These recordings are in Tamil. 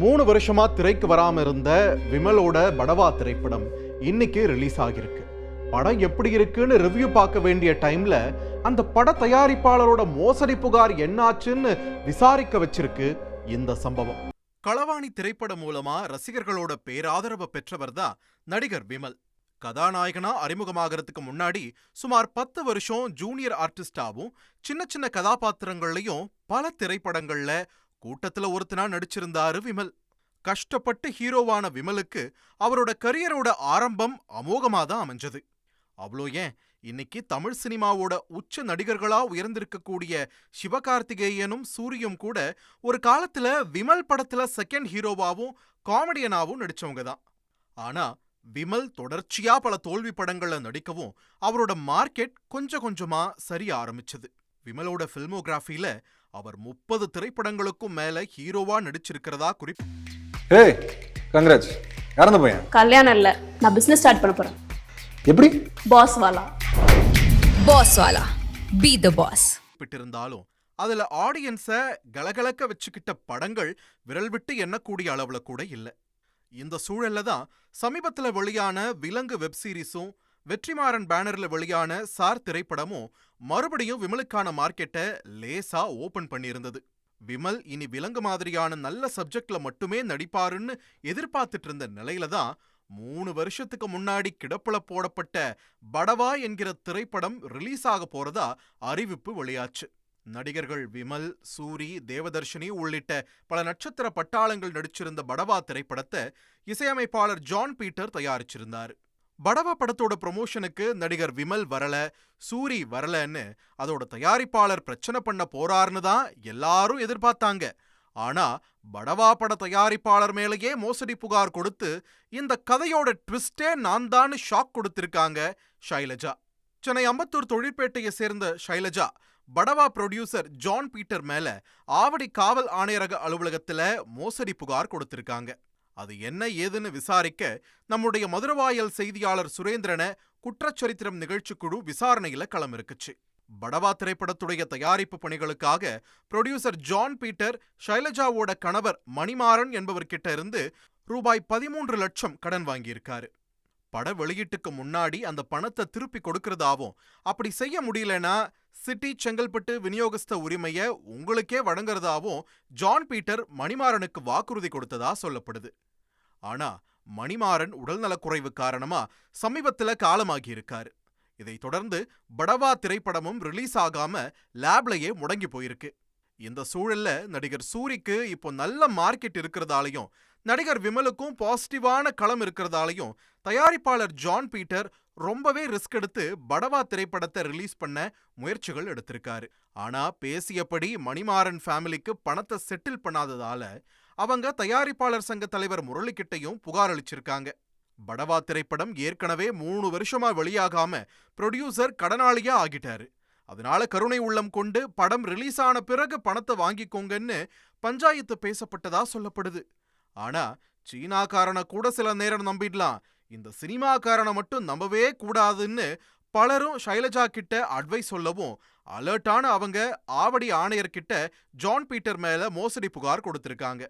மூணு வருஷமா திரைக்கு வராம இருந்த விமலோட படவா திரைப்படம் இன்னைக்கு ரிலீஸ் ஆகியிருக்கு. படம் எப்படி இருக்குன்னு ரிவ்யூ பார்க்க வேண்டிய டைம்ல அந்த பட தயாரிப்பாளரோட மோசடி புகார் என்னாச்சுன்னு விசாரிக்க வச்சிருக்கு இந்த சம்பவம். களவாணி திரைப்படம் மூலமா ரசிகர்களோட பேராதரவை பெற்றவர் தான் நடிகர் விமல். கதாநாயகனா அறிமுகமாகிறதுக்கு முன்னாடி சுமார் பத்து வருஷம் ஜூனியர் ஆர்டிஸ்டாவும் சின்ன சின்ன கதாபாத்திரங்கள்லயும் பல திரைப்படங்கள்ல கூட்டத்துல ஒருத்தனா நடிச்சிருந்தாரு விமல். கஷ்டப்பட்டு ஹீரோவான விமலுக்கு அவரோட கரியரோட ஆரம்பம் அமோகமா தான் அமைஞ்சது. அவ்வளோ ஏன்? இன்னைக்கு தமிழ் சினிமாவோட உச்ச நடிகர்களா உயர்ந்திருக்கக்கூடிய சிவகார்த்திகேயனும் சூரியும் கூட ஒரு காலத்துல விமல் படத்துல செகண்ட் ஹீரோவாவும் காமெடியனாவும் நடிச்சவங்க தான் ஆனா விமல் தொடர்ச்சியா பல தோல்வி படங்கள்ல நடிக்கவும் அவரோட மார்க்கெட் கொஞ்சம் கொஞ்சமா சரிய ஆரம்பிச்சது. விமலோட ஃபில்மோகிராஃபியில அவர் முப்பது திரைப்படங்களுக்கும் மேல ஹீரோவா நடிச்சிருக்கிறதா குறிப்பு ஏய் கங்க்ராட்ஸ் இறந்த பையன்? கல்யாணம் இல்ல. நான் பிசினஸ் ஸ்டார்ட் பண்ண போறேன். எப்படி? பாஸ் வாலா. பாஸ் வாலா. பி த பாஸ் குறிப்பிட்டிருந்தாலும் அதுல ஆடியன்ஸ கலகலக்க வச்சுக்கிட்ட படங்கள் விரல் விட்டு எண்ணக்கூடிய அளவுல கூட இல்ல. இந்த சூழல்ல தான் சமீபத்துல வெளியான விலங்கு வெப் சீரிஸும் வெற்றிமாறன் பேனர்ல வெளியான சார் திரைப்படமும் மறுபடியும் விமலுக்கான மார்க்கெட்டை லேசா ஓபன் பண்ணியிருந்தது. விமல் இனி விலங்கு மாதிரியான நல்ல சப்ஜெக்ட்ல மட்டுமே நடிப்பாருன்னு எதிர்பார்த்துட்டு இருந்த நிலையில தான் மூணு வருஷத்துக்கு முன்னாடி கிடப்புல போடப்பட்ட படவா என்கிற திரைப்படம் ரிலீஸ் ஆக போறதா அறிவிப்பு வெளியாச்சு. நடிகர்கள் விமல் சூரி தேவதர்ஷினி உள்ளிட்ட பல நட்சத்திர பட்டாளங்கள் நடிச்சிருந்த படவா திரைப்படத்தை இசையமைப்பாளர் ஜான் பீட்டர் தயாரிச்சிருந்தார். படவா படத்தோட ப்ரொமோஷனுக்கு நடிகர் விமல் வரல சூரி வரலன்னு அதோட தயாரிப்பாளர் பிரச்சனை பண்ண போறாருன்னு தான் எல்லாரும் எதிர்பார்த்தாங்க. ஆனா படவா பட தயாரிப்பாளர் மேலேயே மோசடி புகார் கொடுத்து இந்த கதையோட ட்விஸ்டே நான் தான் ஷாக் கொடுத்திருக்காங்க ஷைலஜா. சென்னை அம்பத்தூர் தொழிற்பேட்டையை சேர்ந்த ஷைலஜா படவா ப்ரொடியூசர் ஜான் பீட்டர் மேல ஆவடி காவல் ஆணையரக அலுவலகத்துல மோசடி புகார் கொடுத்திருக்காங்க. அது என்ன ஏதுன்னு விசாரிக்க நம்முடைய மதுரவாயல் செய்தியாளர் சுரேந்திரனை குற்றச்சரித்திரம் நிகழ்ச்சிக்குழு விசாரணையில களமிருக்குச்சு படவா திரைப்படத்துடைய தயாரிப்பு பணிகளுக்காக புரொடியூசர் ஜான் பீட்டர் ஷைலஜாவோட கணவர் மணிமாறன் என்பவர்கிட்ட இருந்து ரூபாய் பதிமூன்று லட்சம் கடன் வாங்கியிருக்காரு. பட வெளியீட்டுக்கு முன்னாடி அந்த பணத்தை திருப்பி கொடுக்கறதாவும் அப்படி செய்ய முடியலனா சிட்டி செங்கல்பட்டு விநியோகஸ்த உரிமைய உங்களுக்கே வழங்குறதாவும் ஜான் பீட்டர் மணிமாறனுக்கு வாக்குறுதி கொடுத்ததா சொல்லப்படுது. ஆனா மணிமாறன் உடல்நலக்குறைவு காரணமா சமீபத்துல காலமாகி இருக்காரு இதைத் தொடர்ந்து படவா திரைப்படமும் ரிலீஸ் ஆகாம லேப்லயே முடங்கி போயிருக்கு. இந்த சூழல்ல நடிகர் சூரிக்கு இப்போ நல்ல மார்க்கெட் இருக்கிறதாலையும் நடிகர் விமலுக்கும் பாசிட்டிவான களம் இருக்கிறதாலையும் தயாரிப்பாளர் ஜான் பீட்டர் ரொம்பவே ரிஸ்க் எடுத்து படவா திரைப்படத்தை ரிலீஸ் பண்ண முயற்சிகள் எடுத்திருக்காரு. ஆனா பேசியபடி மணிமாறன் ஃபேமிலிக்கு பணத்தை செட்டில் பண்ணாததால அவங்க தயாரிப்பாளர் சங்க தலைவர் முரளிக்கிட்டையும் புகார் அளிச்சிருக்காங்க. படவா திரைப்படம் ஏற்கனவே மூணு வருஷமா வெளியாகாம ப்ரொடியூசர் கடனாளியா ஆகிட்டாரு. அதனால கருணை உள்ளம் கொண்டு படம் ரிலீஸ் ஆன பிறகு பணத்தை வாங்கிக்கோங்கன்னு பஞ்சாயத்து பேசப்பட்டதா சொல்லப்படுது. ஆனா சீனாக்காரனை கூட சில நேரம் நம்பிடலாம். இந்த சினிமாக்காரனை மட்டும் நம்பவே கூடாதுன்னு பலரும் ஷைலஜா கிட்ட அட்வைஸ் சொல்லவும் அலர்ட்டான அவங்க ஆவடி ஆணையர்கிட்ட ஜான் பீட்டர் மேல மோசடி புகார் கொடுத்திருக்காங்க.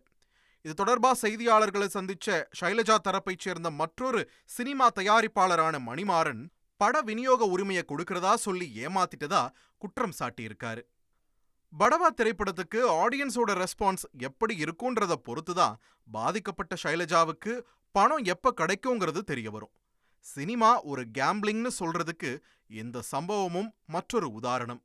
இது தொடர்பா செய்தியாளர்களை சந்திச்ச ஷைலஜா தரப்பைச் சேர்ந்த மற்றொரு சினிமா தயாரிப்பாளரான மணிமாறன் பட விநியோக உரிமையை கொடுக்கறதா சொல்லி ஏமாத்திட்டதா குற்றம் சாட்டியிருக்காரு. படவா திரைப்படத்துக்கு ஆடியன்ஸோட ரெஸ்பான்ஸ் எப்படி இருக்குன்றத பொறுத்து தான் பாதிக்கப்பட்ட ஷைலஜாவுக்கு பணம் எப்ப கிடைக்குங்கிறது தெரிய வரும். சினிமா ஒரு கேம்பிளிங்னு சொல்றதுக்கு இந்த சம்பவமும் மற்றொரு உதாரணம்.